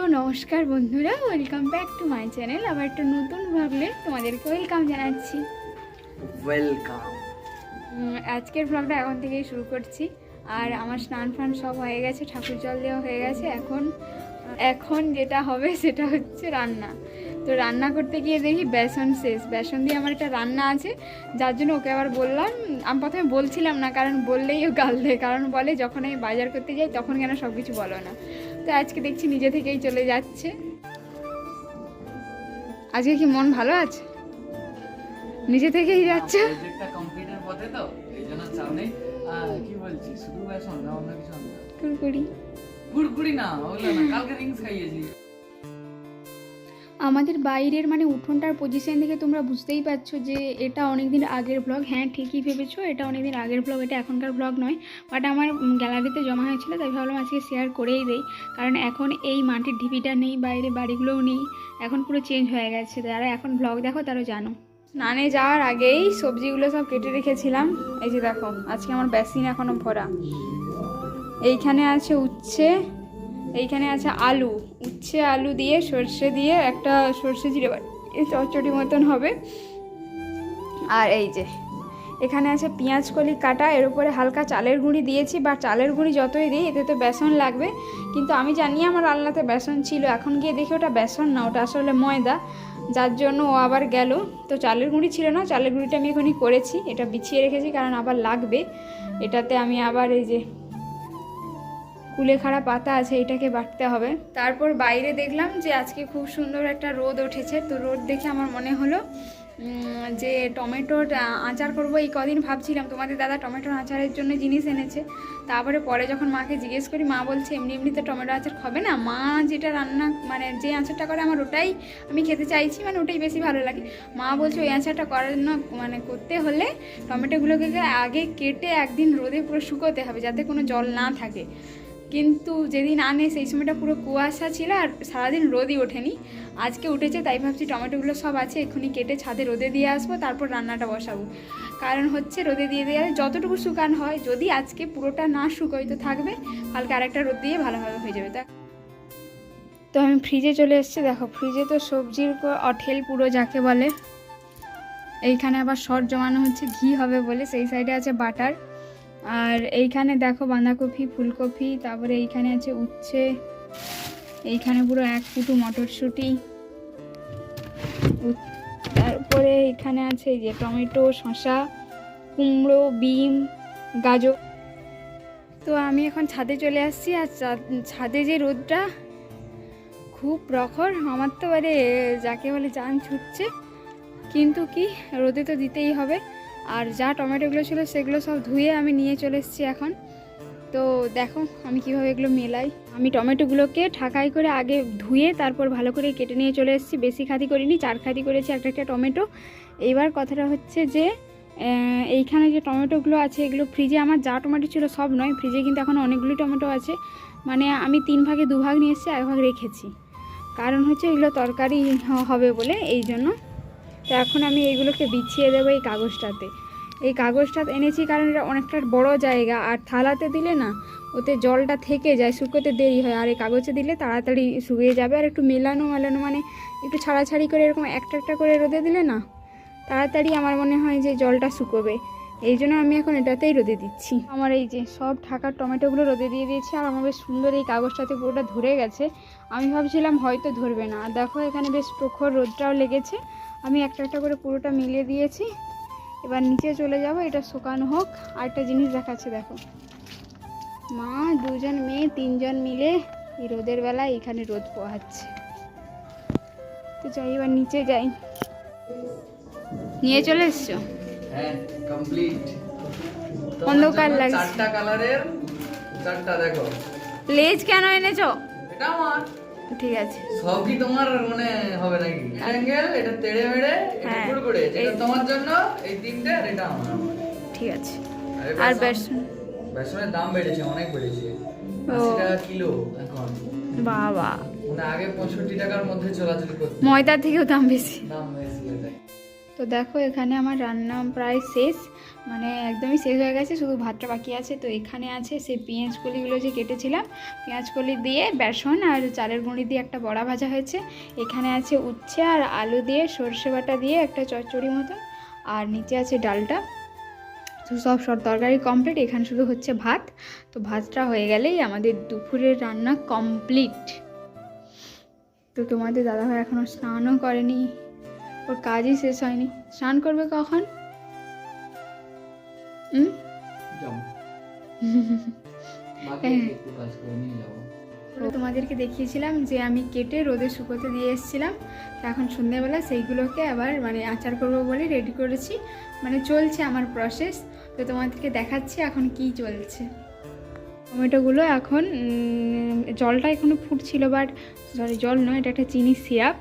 তো নমস্কার বন্ধুরা welcome back to my channel আবার একটা নতুন ভাবলে তোমাদেরকে ওয়েলকাম জানাচ্ছি। ওয়েলকাম আজকের ব্লগটা এখন থেকেই শুরু করছি। আর আমার স্নান ফান সব হয়ে গেছে ঠাকুর জল দেওয়া হয়ে গেছে এখন এখন যেটা হবে সেটা হচ্ছে রান্না। তো রান্না করতে গিয়ে দেখি বেসন শেষ। বেসন দিয়ে আমার একটা রান্না আছে যার জন্য ওকে আবার বললাম আমি প্রথমে বলছিলাম না কারণ বললেই ও গাল দেয় কারণ বলে যখন আমি বাজার করতে যাই তখন কেন সব কিছু বলো না। তো আজকে দেখছি নিজে থেকেই চলে যাচ্ছে। আজকে কি মন ভালো আছে? নিজে থেকেই যাচ্ছে? কুড়কুড়ি। কুড়কুড়ি না ওগুলো না কালকে রিংস খাইয়েছি। আমাদের বাইরের মানে উঠোনটার পজিশন দেখে তোমরা বুঝতেই পারছ যে এটা অনেক দিন আগের ব্লগ হ্যাঁ ঠিকই ভেবেছো, এটা অনেক দিন আগের ব্লগ এটা এখনকার ব্লগ নয়। বাট আমার গ্যালারিতে জমা হয়েছিল, তাই ভাবলাম আজকে শেয়ার করেই দেই। কারণ এখন এই মাটির ঢিপিটা নেই, বাইরে বাড়িগুলোও নেই। এখন পুরো চেঞ্জ হয়ে গেছে। যারা এখন ব্লগ দেখো তারা জানো। স্নানে যাওয়ার আগেই সবজিগুলো সব কেটে রেখেছিলাম। এই যে দেখো, আজকে আমার বেসিন এখনও ভরা। এইখানে আছে উচ্ছে এইখানে আছে আলু, উচ্ছে আলু দিয়ে সর্ষে দিয়ে একটা সর্ষে জিরে চচ্চড়ি মতন হবে। আর এই যে, এখানে আছে পেঁয়াজ কলি কাটা, এর উপরে হালকা চালের গুঁড়ি দিয়েছি, বা চালের গুঁড়ি যতই দিই, এতে তো বেসন লাগবে। কিন্তু আমি জানি আমার আলনাতে বেসন ছিল, এখন গিয়ে দেখি ওটা বেসন না, ওটা আসলে ময়দা। যার জন্য ও আবার গেল। তো চালের গুঁড়ি ছিল না, চালের গুঁড়িটা আমি এখনই করেছি, এটা বিছিয়ে রেখেছি, কারণ আবার লাগবে। এটাতে আমি আবার এই যে কুলেখাড়া পাতা আছে, এটাকে বাটতে হবে। তারপর বাইরে দেখলাম যে আজকে খুব সুন্দর একটা রোদ উঠেছে। তো রোদ দেখে আমার মনে হলো যে টমেটোর আচার করব এই কদিন ভাবছিলাম। তোমাদের দাদা টমেটোর আচারের জন্য জিনিস এনেছে। তারপরে পরে যখন মাকে জিজ্ঞেস করি, মা বলছে, এমনি এমনি তো টমেটো আচার খাবে না? মা যেটা রান্না মানে যে আচারটা করে আমার ওটাই আমি খেতে চাইছি মানে ওটাই বেশি ভালো লাগে। মা বলছে, ওই আচারটা করার জন্য মানে করতে হলে টমেটোগুলোকে আগে কেটে একদিন রোদে পুরো শুকোতে হবে, যাতে কোনো জল না থাকে। কিন্তু যেদিন আনে সেই সময়টা পুরো কুয়াশা ছিল আর সারাদিন রোদই ওঠেনি। আজকে উঠেছে, তাই ভাবছি টমেটোগুলো সব আছে, এক্ষুনি কেটে ছাদে রোদে দিয়ে আসব, তারপর রান্নাটা বসাবো। কারণ হচ্ছে রোদে দিয়ে দেওয়া যতটুকু শুকান হয়, যদি আজকে পুরোটা না শুকোয় তো থাকবে, কালকে আরেকটা রোদ দিয়ে ভালোভাবে হয়ে যাবে। তা তো আমি ফ্রিজে চলে এসেছি, দেখো ফ্রিজে তো সবজির অঠেল পুরো যাকে বলে। এইখানে আবার শর্ট জমানো হচ্ছে, ঘি হবে বলে, সেই সাইডে আছে বাটার। আর এইখানে দেখো বাঁধাকপি, ফুলকপি, তারপরে এইখানে আছে উচ্ছে। এইখানে পুরো এক ফুটু মটরশুঁটি। তারপরে এখানে আছে যে টমেটো শশা কুমড়ো, বিম, গাজর। তো আমি এখন ছাদে চলে আসছি আর ছাদে যে রোদটা খুব প্রখর, আমার তো বারে যাকে বলে জান ছুটছে, কিন্তু কি, রোদে তো দিতেই হবে। আর যা টমেটোগুলো ছিল সেগুলো সব ধুয়ে আমি নিয়ে চলে এসেছি এখন। তো দেখো আমি কীভাবে এগুলো মেলাই। আমি টমেটোগুলোকে ঠাকাই করে আগে ধুয়ে তারপর ভালো করে কেটে নিয়ে চলে এসেছি। বেশি খাতি করিনি, চার খাতি করেছি, একটা একটা টমেটো। এইবার কথাটা হচ্ছে যে এইখানে যে টমেটোগুলো আছে, এগুলো ফ্রিজে আমার যা টমেটো ছিল সব নয় ফ্রিজে কিন্তু এখন অনেকগুলি টমেটো আছে। মানে আমি তিন ভাগে, দু ভাগ নিয়ে এসেছি, এক ভাগ রেখেছি। কারণ হচ্ছে এগুলো তরকারি হবে বলে, এই জন্য। তো এখন আমি এইগুলোকে বিছিয়ে দেবো এই কাগজটাতে। এই কাগজটা এনেছি কারণ এটা অনেকটা বড় জায়গা, আর থালাতে দিলে না, ওতে জলটা থেকে যায়, শুকোতে দেরি হয়, আর এই কাগজে দিলে তাড়াতাড়ি শুকিয়ে যাবে, আর একটু মেলানো মেলানো মানে একটু ছাড়াছাড়ি করে এরকম একটা একটা করে রোদে দিলে না, তাড়াতাড়ি আমার মনে হয় যে জলটা শুকোবে। এই জন্য আমি এখন এটাতেই রোদে দিচ্ছি। আমার এই যে সব ঢাকার টমেটোগুলো রোদে দিয়ে দিয়েছি, আর আমার বেশ সুন্দর এই কাগজটাতে পুরোটা ধরে গেছে। আমি ভাবছিলাম হয়তো ধরবে না। আর দেখো এখানে বেশ প্রখর রোদটাও লেগেছে। আমি একটা একটা করে পুরোটা মিলিয়ে দিয়েছি। এবার নিচে চলে যাব এটা শুকানো হোক। আর একটা জিনিস দেখাচ্ছে দেখো। মা দুজন মেয়ে তিনজন মিলে এই রোদের বেলায় এখানে রোদ পোহাচ্ছে। তো যাই এবার নিচে যাই। নিয়ে চলে এসছো? হ্যাঁ অন্ধকার লাগছে। কালারের চারটা দেখো। লেজ কেন এনেছো? এটা আমার। ঠিক আছে। সব কি তোমার মানে হবে নাকি? অ্যাঙ্গেল এটা তেড়ে মেড়ে এটা হ্যাঁ। তোমার জন্য এই তিনটে আর এটা আমার। ঠিক আছে। আর বেসন- বেসন? বেসনের দাম বেড়েছে অনেক বেড়েছে। আশি টাকা কিলো এখন। বাবা। মানে আগে পঁয়ষট্টি টাকার মধ্যে চলাচল করতো। ময়দার থেকেও দাম বেশি। দাম তো দেখো, এখানে আমার রান্না প্রায় শেষ। মানে একদমই শেষ হয়ে গেছে, শুধু ভাতটা বাকি আছে। তো এখানে আছে সেই পেঁয়াজ কলিগুলো যে কেটেছিলাম। পেঁয়াজ কলি দিয়ে বেসন আর চালের গুঁড়ি দিয়ে একটা বড়া ভাজা হয়েছে। এখানে আছে উচ্ছে আর আলু দিয়ে সর্ষে বাটা দিয়ে একটা চচ্চড়ি মতন। আর নিচে আছে ডালটা। তো সব সব তরকারি কমপ্লিট। এখানে শুধু হচ্ছে ভাত। তো ভাতটা হয়ে গেলেই আমাদের দুপুরের রান্না কমপ্লিট। তো তোমাদের দাদাভাই এখনও স্নানও করেনি। ওর কাজই শেষ হয়নি। স্নান করবে কখন? হ্যাঁ। তোমাদেরকে দেখিয়েছিলাম যে আমি কেটে রোদে শুকোতে দিয়ে এসেছিলাম। তো এখন সন্ধ্যেবেলা সেইগুলোকে আবার মানে আচার করব বলে রেডি করেছি। মানে চলছে আমার প্রসেস তো তোমাদেরকে দেখাচ্ছি এখন কি চলছে। টমেটোগুলো এখন জলটা এখনও ফুটছিল বাট সরি জল নয় এটা একটা চিনি সিরাপ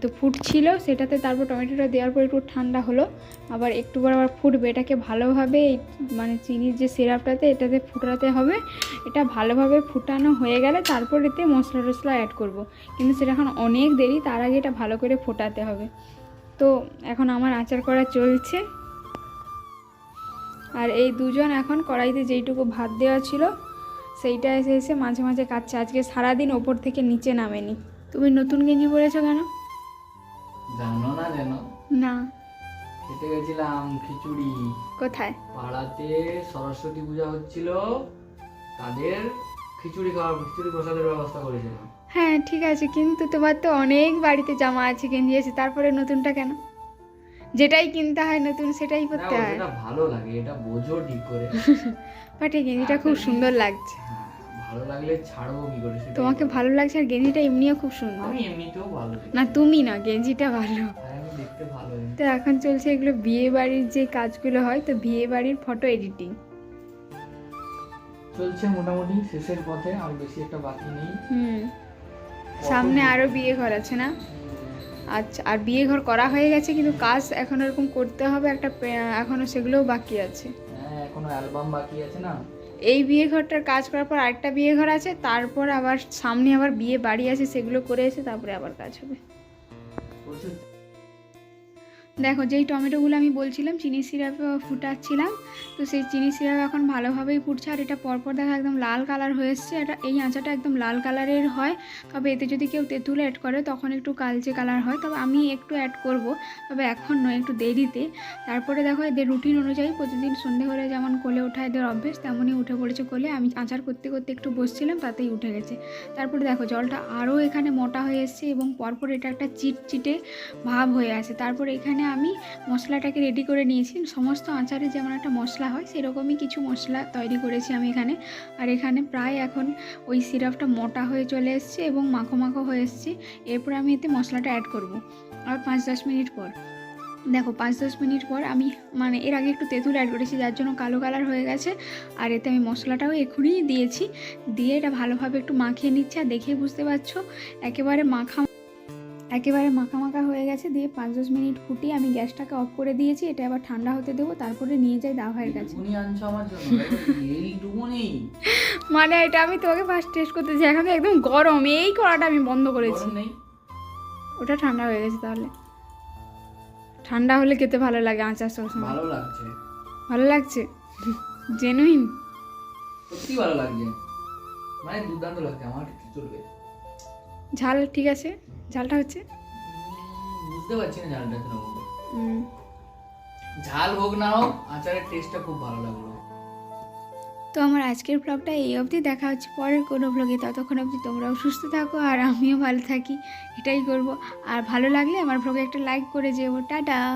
তো ফুটছিল, সেটাতে তারপর টমেটোটা দেওয়ার পর একটু ঠান্ডা হলো। আবার একটু পর আবার ফুটবে, এটাকে ভালোভাবে মানে চিনির যে সিরাপটাতে এটাতে ফুটাতে হবে। এটা ভালোভাবে ফুটানো হয়ে গেলে তারপর এতে মশলা টশলা অ্যাড করব। কিন্তু সেটা এখন অনেক দেরি, তার আগে এটা ভালো করে ফোটাতে হবে। তো এখন আমার আচার করা চলছে। আর এই দুজন এখন কড়াইতে যেইটুকু ভাত দেওয়া ছিল, সেইটা এসে এসে মাঝে মাঝে কাটছে। আজকে সারাদিন ওপর থেকে নিচে নামেনি। তুমি নতুন গেঞ্জি পরেছো কেন? জানো না যেন? না। খেতে গেছিলাম খিচুড়ি। কোথায়? পাড়াতে সরস্বতী পূজা হচ্ছিল তাদের খিচুড়ি খাওয়ার খিচুড়ি প্রসাদের ব্যবস্থা করেছিলাম। হ্যাঁ ঠিক আছে কিন্তু তোমার তো অনেক বাড়িতে জামা আছে গেঞ্জি আছে তারপরে নতুনটা কেন? যেটাই কিনতে হয় নতুন সেটাই করতে হয়। এটা ভালো লাগে এটা বোঝো ঠিক করে। বাট এই গেঞ্জিটা খুব সুন্দর লাগছে। হ্যাঁ, ভালো লাগলে ছাড়বো কি করে তোমাকে ভালো লাগছে আর গেঞ্জিটা এমনিও খুব সুন্দর। আমি এমনিতেও ভালো না তুমি না গেঞ্জিটা ভালো। দেখতে ভালো। তো এখন চলছে এগুলো বিয়ে বাড়ির যে কাজগুলো হয় তো বিয়ে বাড়ির ফটো এডিটিং চলছে মোটামুটি শেষের পথে আর বেশি একটা বাকি নেই। হুম। সামনে আরও বিয়ে ঘর আছে না? আচ্ছা আর বিয়ে ঘর করা হয়ে গেছে কিন্তু কাজ এখন এরকম করতে হবে একটা এখনও সেগুলোও বাকি আছে। হ্যাঁ এখনও অ্যালবাম বাকি আছে না। এই বিয়ে ঘরটার কাজ করার পর আরেকটা বিয়ে ঘর আছে, তারপর আবার সামনে আবার বিয়ে বাড়ি আছে, সেগুলো করে এসে তারপরে আবার কাজ হবে। দেখো, যেই টমেটোগুলো আমি বলছিলাম, চিনি সিরাপ ফুটাচ্ছিলাম, তো সেই চিনি সিরাপ এখন ভালোভাবেই ফুটছে, আর এটা পরপর দেখা একদম লাল কালার হয়ে এসছে, এটা এই আঁচাটা একদম লাল কালারের হয়, তবে এতে যদি কেউ তেঁতুল অ্যাড করে, তখন একটু কালচে কালার হয়, তবে আমি একটু অ্যাড করব, তবে এখন নয়, একটু দেরিতে। তারপরে দেখো, এদের রুটিন অনুযায়ী প্রতিদিন সন্ধে হলে যেমন কোলে ওঠা এদের অভ্যেস, তেমনই উঠে পড়েছে কোলে। আমি আচার করতে করতে একটু বসছিলাম, তাতেই উঠে গেছে। তারপরে দেখো, জলটা আরও এখানে মোটা হয়ে এসছে এবং পরপর এটা একটা চিটচিটে ভাব হয়ে আছে। তারপর এখানে আমি মশলাটাকে রেডি করে নিয়েছি। সমস্ত আচারে যেমন একটা মশলা হয়, সেরকমই কিছু মশলা তৈরি করেছি আমি এখানে। আর এখানে প্রায় এখন ওই সিরাপটা মোটা হয়ে চলে এসছে এবং মাখো মাখো হয়ে এসছে। এরপর আমি এতে মশলাটা অ্যাড করব। আর পাঁচ দশ মিনিট পর। দেখো, পাঁচ দশ মিনিট পর আমি মানে এর আগে একটু তেঁতুল অ্যাড করেছি, যার জন্য কালো কালার হয়ে গেছে। আর এতে আমি মশলাটাও এখনই দিয়েছি। দিয়ে এটা ভালোভাবে একটু মাখিয়ে নিচ্ছে। আর দেখেই বুঝতে পারছ, একেবারে মাখা একেবারে মাখা মাখা হয়ে গেছে দিয়ে পাঁচ দশ মিনিট ফুটিয়ে আমি গ্যাসটাকে অফ করে দিয়েছি এটা আবার ঠান্ডা হতে দেবো তারপরে নিয়ে যাই দাভাইয়ের কাছে। মানে এটা আমি তোমাকে ফার্স্ট টেস্ট করতে চাই এখন তো একদম গরম এই করাটা আমি বন্ধ করেছি। ওটা ঠান্ডা হয়ে গেছে তাহলে। ঠান্ডা হলে খেতে ভালো লাগে আচার সবসময়। ভালো লাগছে। ভালো লাগছে? জেনুইন সত্যি ভালো লাগছে। মানে দুর্দান্ত লাগছে আমার কি চলবে? ঝাল ঠিক আছে? ঝালটা হচ্ছে? বুঝতে পারছি না ঝালটা কীরকম ঝাল হোক না হোক আচারের টেস্টটা খুব ভালো লাগল। তো আমার আজকের ব্লগটা এই অবধি দেখা হচ্ছে পরের কোনো ব্লগে ততক্ষণ অবধি তোমরাও সুস্থ থাকো আর আমিও ভালো থাকি এটাই করব। আর ভালো লাগলে আমার ব্লগে একটা লাইক করে যেও। টাটা!